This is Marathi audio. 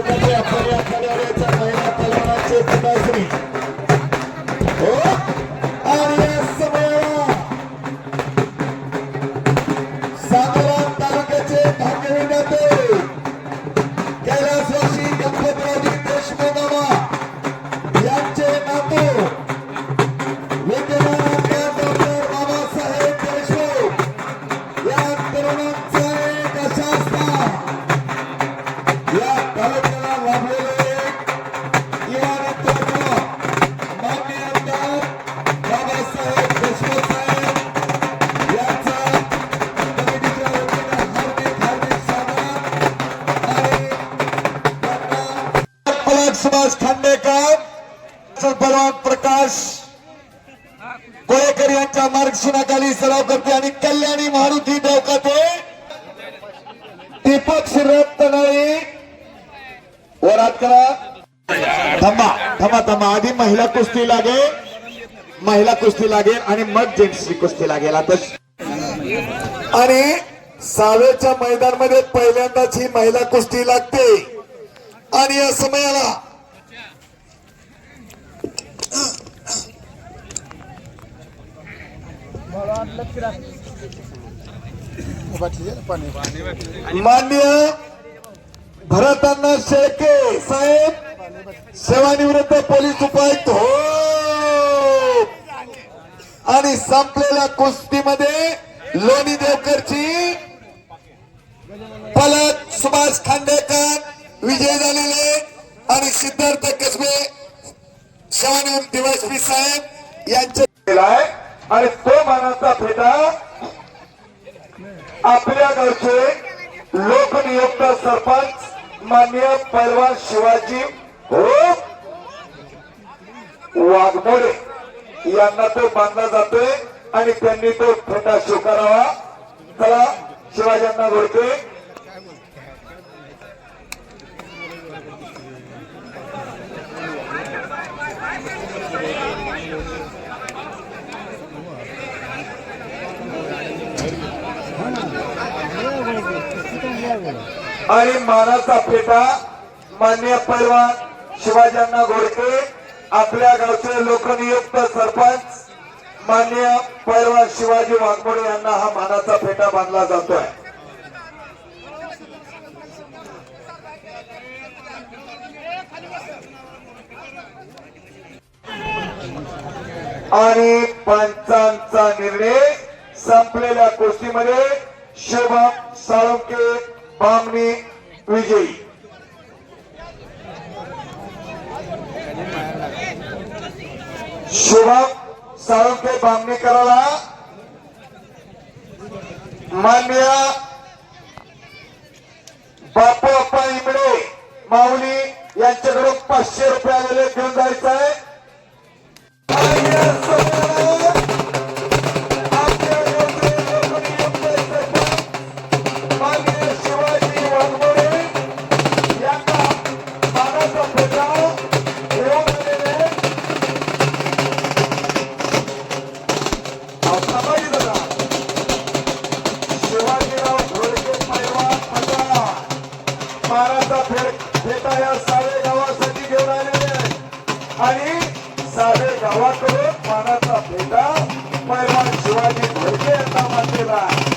चौकाचे अप्पारी आखाड्यावरच्या महिला पलवानाचे सुभाष खांडेकर बलवान प्रकाश कोळेकर यांच्या मार्गदर्शनाखाली सराव करते आणि कल्याणी मारुती देवकाते दीपक श्रीरथ तनाळी वरात करा. थांबा थांबा थांबा आधी महिला कुस्ती लागेल महिला कुस्ती लागेल आणि मग जेंट्सची कुस्ती लागेल. आता आणि सावेच्या मैदानमध्ये पहिल्यांदाच ही महिला कुस्ती लागते. आणि या समयाला मान्य भरतांना शेळके साहेब सेवानिवृत्त पोलीस उपायुक्त हो! आणि संपलेल्या कुस्तीमध्ये लोणी देवकरची पलक सुभाष खांडेकर विजय झालेले आणि सिद्धार्थ कसबे सेवानिवृत्त दिवसपी साहेब यांचे आहे. आणि तो मानाचा फेटा आपल्या गावचे लोकनियुक्त सरपंच मान्य पैलवान शिवाजी हो वाघमोडे यांना तो बांधला जातोय आणि त्यांनी तो फेटा स्वीकारावा. चला शिवाजींना घोडके आणि मानाचा पेटा मान्य पैलवान शिवाजींना घोडके आपल्या गावचे लोकनियुक्त सरपंच मान्य पैलवान शिवाजी वाघमोडे यांना हा मानाचा फेटा बांधला जातोय. आणि पंचांचा निर्णय संपलेल्या कुस्तीमध्ये शुभम साळुंके बामणी विजयी. शुभम साळुंके बामणीकराला मान्य बापू अप्पा इमडे माऊली यांच्याकडून पाचशे रुपये आलेले घेऊन जायचं आहे आणि सारे गावाकडून मानाचा भेटा पैमान शिवाजी घोडके यांना मानलेला आहे.